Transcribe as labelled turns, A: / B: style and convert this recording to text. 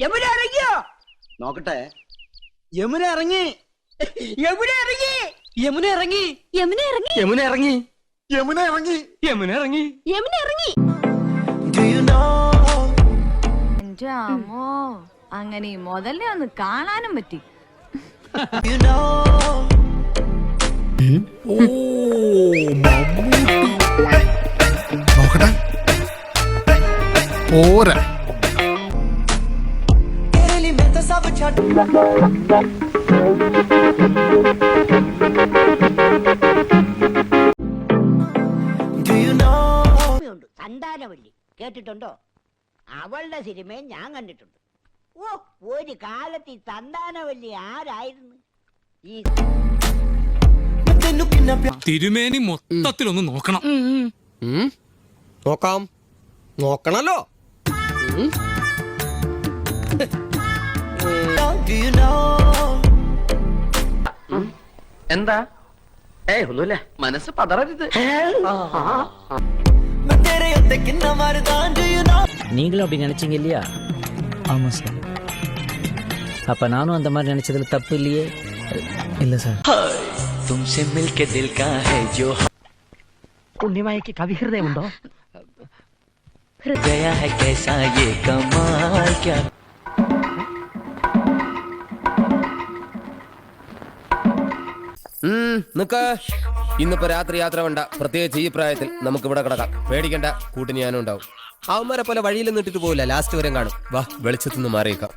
A: യമുന ഇറങ്ങിയോ?
B: നോക്കട്ടെ. യമുന ഇറങ്ങി.
A: യമുന ഇറങ്ങി.
C: യമുന ഇറങ്ങി.
D: യമുന ഇറങ്ങി.
C: യമുന ഇറങ്ങി.
B: യമുന ഇറങ്ങി.
C: യമുന ഇറങ്ങി.
D: യമുന ഇറങ്ങി.
E: എന്റെ അമ്മോ അങ്ങനെ ഈ മുതലിനെ ഒന്ന് കാണാനും പറ്റി.
F: നോക്കട്ടെ. പോരാ.
A: ഉണ്ട് സന്താനവല്ലി കേട്ടിട്ടുണ്ടോ? അവളുടെ സിനിമയും ഞാൻ കണ്ടിട്ടുണ്ട്. ഓ ഒരു കാലത്ത് ഈ സന്താനവല്ലി ആരായിരുന്നു? ഈ
G: തിരുമേനി മൊത്തത്തിലൊന്ന് നോക്കണം.
C: നോക്കാം. നോക്കണല്ലോ.
H: എന്താ ഏയ് ഒന്നുമില്ല മനസ്സ് പതറരുത്
I: நீங்களும் அப்படி நினைச்சீங்க இல்லையா ஆமாம் சார் அப்போ நானும் அந்த மாதிரி நினச்சதுல தப்பு இல்லையே இல்லை சார்
H: തുംസെ മിൽക്കെ ദിൽ കാ ഹൈ ജോ
C: ഉണ്ണിമായക്ക് കവിഹൃദയമുണ്ടോ
H: गया है कैसा ये कमाल क्या
J: ഇന്നിപ്പോ രാത്രി യാത്ര വേണ്ട. പ്രത്യേകിച്ച് ഈ പ്രായത്തിൽ നമുക്ക് ഇവിടെ കിടക്കാം. പേടിക്കണ്ട കൂട്ടിന് ഞാനും ഉണ്ടാവും. അവന്മാരെ പോലെ വഴിയിൽ നിന്നിട്ടിട്ട് പോവില്ല. ലാസ്റ്റ് വരെ കാണും. വാ വെളിച്ചത്തുനിന്ന് മാറിയേക്കാം.